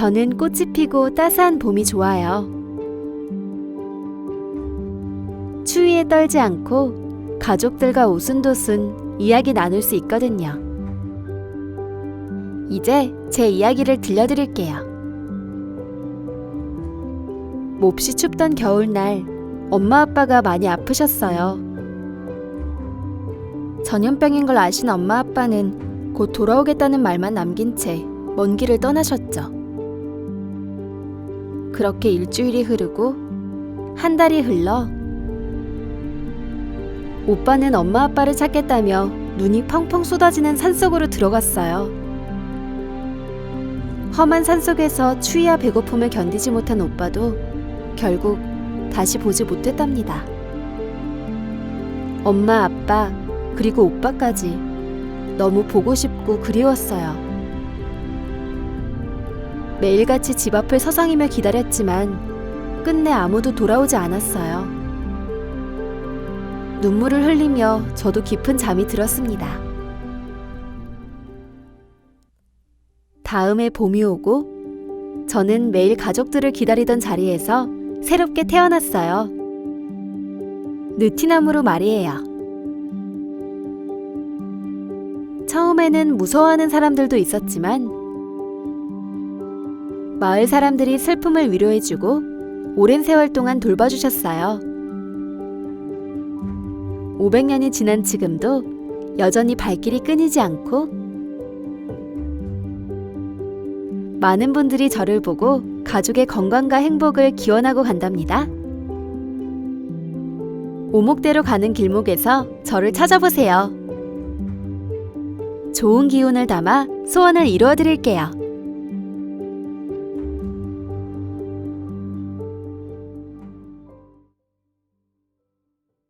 저는 꽃이 피고 따스한 봄이 좋아요. 추위에 떨지 않고 가족들과 오순도순 이야기 나눌 수 있거든요. 이제 제 이야기를 들려드릴게요. 몹시 춥던 겨울날 엄마 아빠가 많이 아프셨어요. 전염병인 걸 아신 엄마 아빠는 곧 돌아오겠다는 말만 남긴 채 먼 길을 떠나셨죠. 그렇게 일주일이 흐르고 한 달이 흘러 오빠는 엄마 아빠를 찾겠다며 눈이 펑펑 쏟아지는 산속으로 들어갔어요. 험한 산속에서 추위와 배고픔을 견디지 못한 오빠도 결국 다시 보지 못했답니다. 엄마, 아빠, 그리고 오빠까지 너무 보고 싶고 그리웠어요. 매일같이 집 앞을 서성이며 기다렸지만 끝내 아무도 돌아오지 않았어요. 눈물을 흘리며 저도 깊은 잠이 들었습니다. 다음에 봄이 오고 저는 매일 가족들을 기다리던 자리에서 새롭게 태어났어요. 느티나무로 말이에요. 처음에는 무서워하는 사람들도 있었지만 마을 사람들이 슬픔을 위로해주고 오랜 세월 동안 돌봐주셨어요. 500년이 지난 지금도 여전히 발길이 끊이지 않고 많은 분들이 저를 보고 가족의 건강과 행복을 기원하고 간답니다. 오목대로 가는 길목에서 저를 찾아보세요. 좋은 기운을 담아 소원을 이루어 드릴게요.